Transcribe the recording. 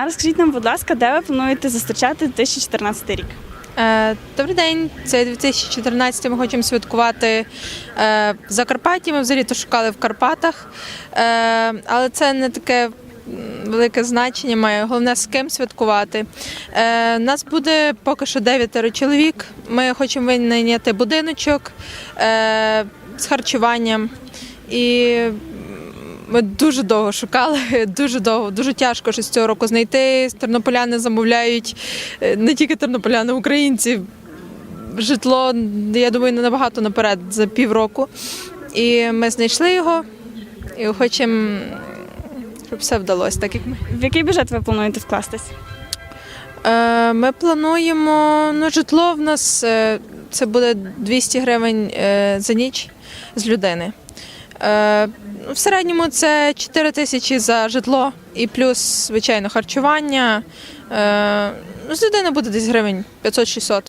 А розкажіть нам, будь ласка, де ви плануєте зустрічати 2014 рік? Е, Добрий день, це 2014 ми хочемо святкувати е, в Закарпатті. Ми взагалі то шукали в Карпатах, Е, але це не таке велике значення має. Головне з ким святкувати. Нас буде поки що дев'ятеро чоловік. Ми хочемо винайняти будиночок з харчуванням. І ми дуже довго шукали, дуже довго, дуже тяжко щось цього року знайти. Тернополяни замовляють е, не тільки тернополяни, українці. Житло, я думаю, не набагато наперед за півроку. І ми знайшли його і хочемо, щоб все вдалося, так як ми. В який бюджет ви плануєте вкластись? Е, Ми плануємо ну, житло в нас е, це буде 200 гривень за ніч з людини. Е, ну, В середньому це 4 тисячі за житло і плюс, звичайно, харчування. Е, Ну, з людини буде десь гривень 500-600.